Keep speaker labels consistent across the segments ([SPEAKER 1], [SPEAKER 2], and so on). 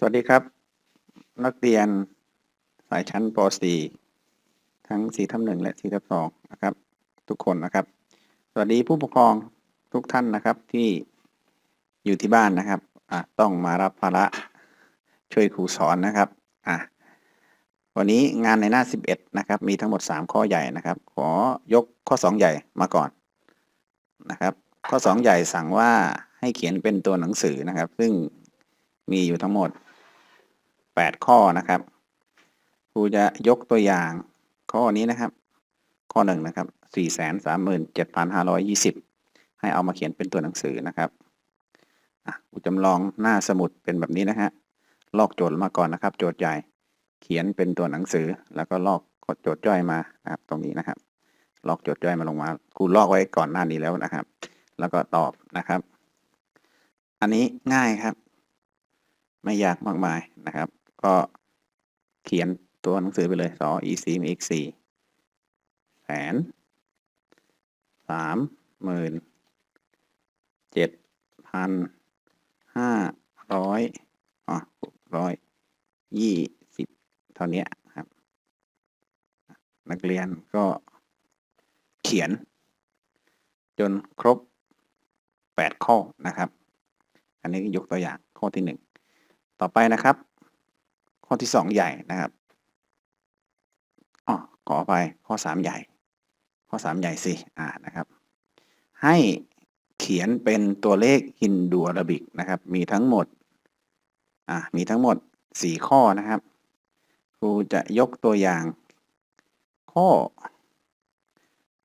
[SPEAKER 1] สวัสดีครับ นักเรียนสายชั้นป .4 ทั้ง4ทับหนึ่งและ4ทับสองนะครับ ทุกคนนะครับ สวัสดีผู้ปกครองทุกท่านนะครับที่อยู่ที่บ้านนะครับอะต้องมารับภาระช่วยครูสอนนะครับอะวันนี้งานในหน้า 11 นะครับ มีทั้งหมด 3 ข้อใหญ่นะครับ ขอยกข้อ 2 ใหญ่มาก่อนนะครับ ข้อ 2 ใหญ่สั่งว่าให้เขียนเป็นตัวหนังสือนะครับ ซึ่งมีอยู่ทั้งหมด 8 ข้อนะครับครูจะยกตัวอย่างข้อนี้นะครับ ข้อหนึ่งนะครับสี่แสนสามหมื่นเจ็ดพันห้าร้อยยี่สิบให้เอามาเขียนเป็นตัวหนังสือนะครับครูจำลองหน้าสมุดเป็นแบบนี้นะฮะลอกโจทย์มาก่อนนะครับ โจทย์ใหญ่เขียนเป็นตัวหนังสือ แล้วก็ลอกกดโจทย์ย่อยมานะครับ ตรงนี้นะครับ ลอกโจทย์ย่อยมาลงมาครูลอกไว้ก่อนหน้านี้แล้วนะครับ แล้วก็ตอบนะครับ อันนี้ง่ายครับ ไม่ยากมากมายนะครับ ก็เขียนตัวหนังสือไปเลยสอ e c มี x สี่แสนสามหมื่นเจ็ดพันห้าร้อยอ๋อร้อยยี่สิบเท่านี้ครับ นักเรียนก็เขียน จนครบแปดข้อนะครับ อันนี้ยกตัวอย่างข้อที่หนึ่งต่อไปนะครับ ข้อที่สองใหญ่นะครับอ๋อขอไปข้อสามใหญ่ ข้อสามใหญ่สิอ่านะครับ ให้เขียนเป็นตัวเลขฮินดูอาราบิกนะครับ มีทั้งหมดอ่ามีทั้งหมดสี่ข้อนะครับครูจะยกตัวอย่าง ข้อ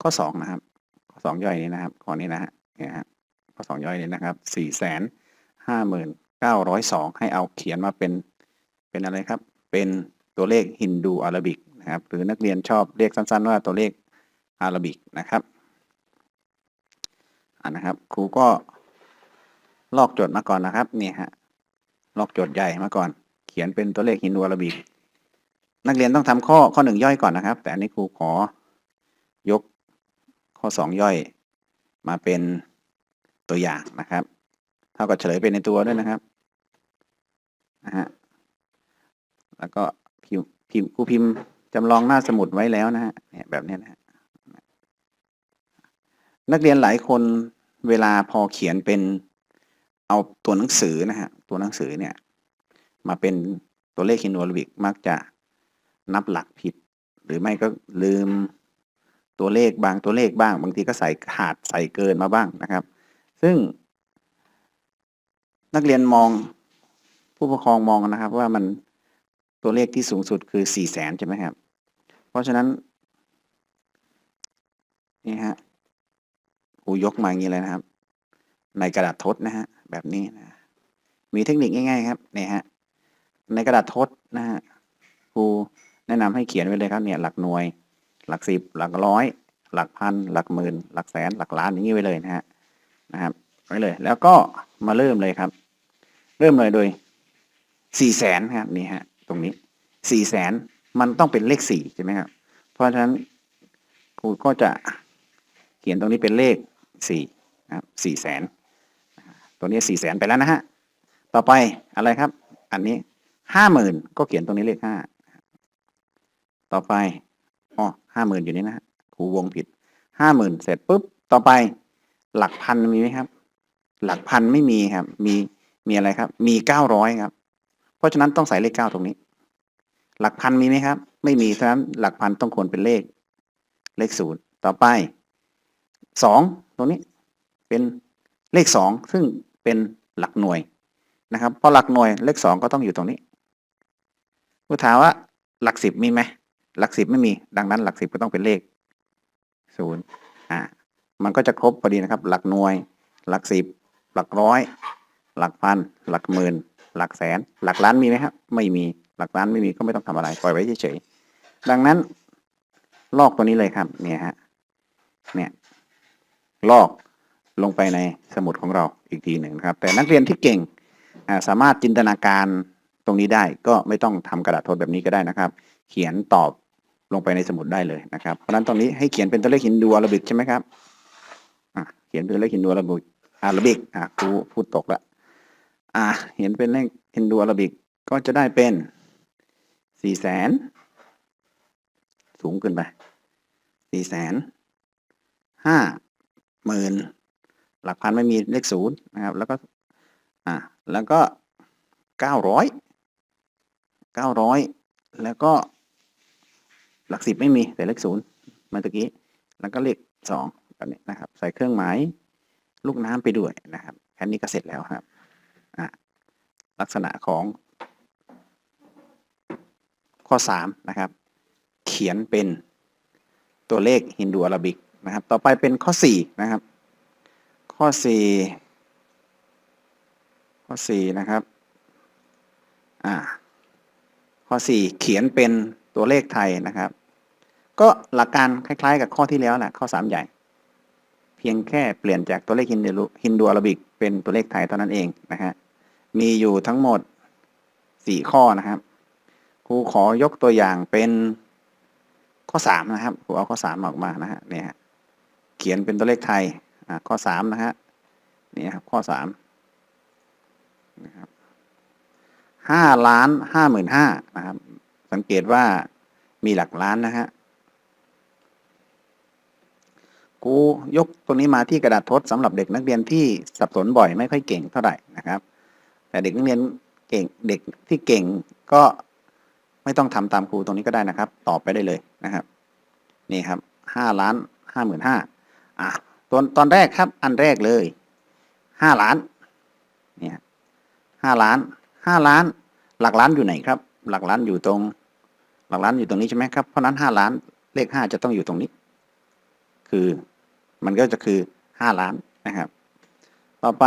[SPEAKER 1] ข้อสองนะครับ ข้อสองย่อยนี้นะครับ ข้อนี้นะฮะเนี่ยฮะข้อสองย่อยนี้นะครับสี่แสนห้าหมื่นเก้าร้อยสองให้เอาเขียนมาเป็น เป็นอะไรครับ เป็นตัวเลขฮินดูอาราบิกนะครับ หรือนักเรียนชอบเรียกสั้นๆ ว่าตัวเลขอาราบิกนะครับอ่านะครับ ครูก็ลอกโจทย์มาก่อนนะครับเนี่ยฮะลอกโจทย์ใหญ่มาก่อน เขียนเป็นตัวเลขฮินดูอาราบิก นักเรียนต้องทำข้อข้อหนึ่งย่อยก่อนนะครับ แต่อันนี้ครูขอยกข้อสองย่อยมาเป็นตัวอย่างนะครับ เท่ากับเฉลยไปในตัวด้วยนะครับนะฮะ แล้วก็พิมพ์พิมพ์ครูพิมพ์จำลองหน้าสมุดไว้แล้วนะฮะเนี่ยแบบนี้นะฮะนักเรียนหลายคนเวลาพอเขียนเป็นเอาตัวหนังสือนะฮะตัวหนังสือเนี่ยมาเป็นตัวเลขฮินโนลิบิกมักจะนับหลักผิด หรือไม่ก็ลืมตัวเลขบางตัวเลขบ้าง บางทีก็ใส่ขาดใส่เกินมาบ้างนะครับ ซึ่ง นักเรียนมองผู้ปกครองมองนะครับ ว่ามัน ตัวเลขที่สูงสุดคือสี่แสนใช่ไหมครับ เพราะฉะนั้น นี่ฮะครูยกมาอย่างนี้เลยนะครับ ในกระดาษทดนะฮะ แบบนี้นะ มีเทคนิคง่ายๆครับเนี่ยฮะ ในกระดาษทดนะฮะครูแนะนำให้เขียนไว้เลยครับเนี่ย หลักหน่วย หลักสิบ หลักร้อย หลักพัน หลักหมื่น หลักแสน หลักล้านอย่างนี้ไว้เลยนะฮะ นะครับ ไว้เลย แล้วก็มาเริ่มเลยครับ เริ่มเลยโดยสี่แสนครับนี่ฮะ ตรงนี้สี่แสนมันต้องเป็นเลขสี่ใช่ไหมครับ เพราะฉะนั้นครูก็จะเขียนตรงนี้เป็นเลขสี่นะครับสี่แสนตัวนี้สี่แสนไปแล้วนะฮะต่อไปอะไรครับ อันนี้ห้าหมื่นก็เขียนตรงนี้เลขห้าต่อไปอ๋อห้าหมื่นอยู่นี่นะครูวงผิดห้าหมื่นเสร็จปุ๊บต่อไปหลักพันมีไหมครับ หลักพันไม่มีครับ มีมีอะไรครับ มีเก้าร้อยครับ ราะฉะนั้นต้องใส่เลขเก้าตรงนี้ หลักพันมีไหมครับ ไม่มีฉะนั้นหลักพันต้องควรเป็นเลข เลขศูนย์ต่อไปสองตรงนี้เป็นเลขสองซึ่งเป็นหลักหน่วยนะครับเพราะหลักหน่วยเลขสองก็ต้องอยู่ตรงนี้ผู้ถามว่าหลักสิบมีไหมหลักสิบไม่มี ดังนั้น หลักสิบก็ต้องเป็นเลขศูนย์อ่ามันก็จะครบพอดีนะครับ หลักหน่วย หลักสิบหลักร้อย หลักพัน หลักหมื่น หลักแสน หลักล้านมีไหมครับไม่มีหลักล้านไม่มีก็ไม่ต้องทำอะไรปล่อยไว้เฉยๆดังนั้น ลอกตัวนี้เลยครับ เนี่ยฮะเนี่ย ลอกลงไปในสมุดของเราอีกทีหนึ่งครับ แต่นักเรียนที่เก่งสามารถจินตนาการตรงนี้ได้ก็ไม่ต้องทำกระดาษทษแบบนี้ก็ได้นะครับ เขียนตอบลงไปในสมุดได้เลยนะครับเพราะฉะนั้นตรงนี้ให้เขียนเป็นตัวเลขฮินดูอาราบิกใช่ไหมครับเขียนเป็นตัวเลขฮินดูอาราบิกอาราบิกอะครูพูดตกละ อะเห็นเป็นเลขฮินดูอาราบิกก็จะได้เป็นสี่แสนสูงขึ้นไปสี่แสนห้าหมื่นหลักพันไม่มีเลขศูนย์นะครับ แล้วก็อ่าแล้วก็เก้าร้อยเก้าร้อยแล้วก็หลักสิบไม่มีแต่เลขศูนย์มื่อตะกี้ แล้วก็เลขสองแบบนี้นะครับ ใส่เครื่องหมายลูกน้ำไปด้วยนะครับแค่นี้ก็เสร็จแล้วครับ ลักษณะของข้อสามนะครับ เขียนเป็นตัวเลขฮินดูอาราบิกนะครับ ต่อไปเป็นข้อสี่นะครับ ข้อสี่ข้อสี่นะครับอ่าข้อสี่เขียนเป็นตัวเลขไทยนะครับ ก็หลักการคล้าย ๆ กับข้อที่แล้วแหละข้อสามใหญ่ เพียงแค่เปลี่ยนจากตัวเลขฮินดูฮินดูอาราบิกเป็นตัวเลขไทยเท่านั้นเองนะฮะ มีอยู่ทั้งหมดสี่ข้อนะครับ ครูขอยกตัวอย่างเป็นข้อสามนะครับ ครูเอาข้อสามออกมานะฮะเนี่ยฮะเขียนเป็นตัวเลขไทยอ่าข้อสามนะฮะนี่ครับข้อสามนะครับห้าล้านห้าหมื่นห้านะครับ สังเกตว่ามีหลักล้านนะฮะกูยกตรงนี้มาที่กระดาษทดสำหรับเด็กนักเรียนที่สับสนบ่อยไม่ค่อยเก่งเท่าไหร่นะครับ แต่เด็กนักเรียนเก่งเด็กที่เก่งก็ไม่ต้องทำตามครูตรงนี้ก็ได้นะครับ ตอบไปได้เลยนะครับ นี่ครับห้าล้านห้าหมื่นห้าอะตอนตอนแรกครับอันแรกเลยห้าล้านเนี่ยห้าล้านห้าล้าน หลักล้านอยู่ไหนครับ หลักล้านอยู่ตรง หลักล้านอยู่ตรงนี้ใช่ไหมครับเพราะนั้นห้าล้านเลขห้าจะต้องอยู่ตรงนี้ คือมันก็จะคือห้าล้านนะครับ ต่อไป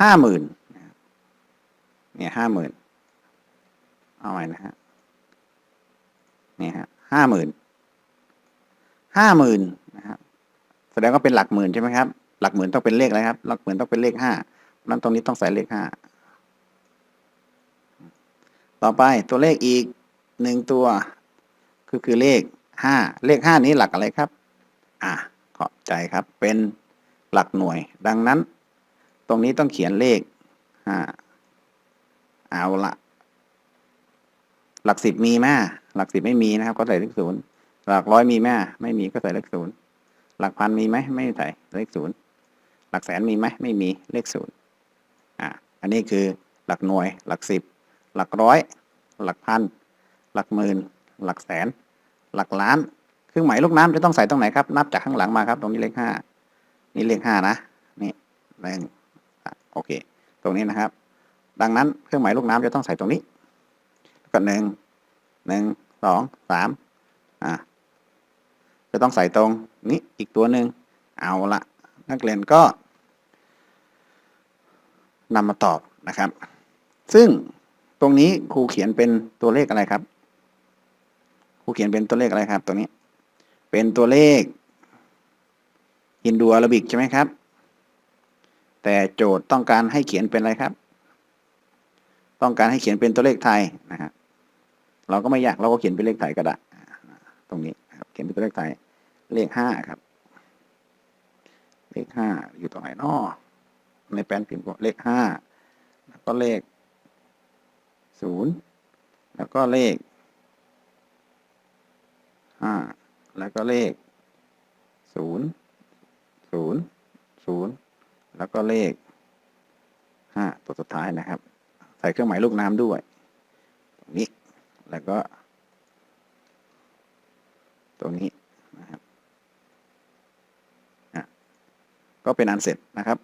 [SPEAKER 1] ห้าหมื่น เนี่ยห้าหมื่นเอาไว้นะฮะเนี่ยฮะห้าหมื่นห้าหมื่นนะครับแสดงว่าเป็นหลักหมื่นใช่ไหมครับ หลักหมื่นต้องเป็นเลขอะไรครับ หลักหมื่นต้องเป็นเลขห้านั้นตรงนี้ต้องใส่เลขห้าต่อไปตัวเลขอีกหนึ่งตัว คือคือเลขห้าเลขห้านี้หลักอะไรครับ อ่าขอบใจครับเป็นหลักหน่วย ดังนั้น ตรงนี้ต้องเขียนเลขห้า เอาละหลักสิบมีแม่หลักสิบไม่มีนะครับ ก็ใส่เลขศูนย์หลักร้อยมีแม่ไม่มีก็ใส่เลขศูนย์หลักพันมีไหมไม่ใส่เลขศูนย์หลักแสนมีไหมไม่มีเลขศูนย์อ่าอันนี้คือหลักหน่วย หลักสิบหลักร้อย หลักพัน หลักหมื่น หลักแสน หลักล้านเครื่องหมายลูกน้ำจะต้องใส่ตรงไหนครับ นับจากข้างหลังมาครับ ตรงนี้เลขห้านี่เลขห้านะนี่หนึ่งโอเค ตรงนี้นะครับ ดังนั้นเครื่องหมายลูกน้ำจะต้องใส่ตรงนี้ก็หนึ่งหนึ่งสองสามอ่าจะต้องใส่ตรงนี้อีกตัวหนึ่งเอาละนักเรียนก็นำมาตอบนะครับ ซึ่งตรงนี้ครูเขียนเป็นตัวเลขอะไรครับ ครูเขียนเป็นตัวเลขอะไรครับตรงนี้ เป็นตัวเลขฮินดูอาราบิกใช่ไหมครับ แต่โจทย์ต้องการให้เขียนเป็นอะไรครับ ต้องการให้เขียนเป็นตัวเลขไทยนะฮะเราก็ไม่ยากเราก็เขียนเป็นเลขไทยก็ได้ตรงนี้ครับเขียนเป็นตัวเลขไทย เลขห้าครับ เลขห้าอยู่ตรงไหนนาะในแป้นพิมพ์ก็เลขห้าแล้วก็เลขศูนย์แล้วก็เลขห้าแล้วก็เลขศูนย์ศูนย์ศูนย์แล้วก็เลขห้าตัวสุดท้ายนะครับ ส่เครื่องหมายลูกน้ำด้วยตรงนี้แล้วก็ ตรงนี้นะครับก็เป็นอันเสร็จนะครับ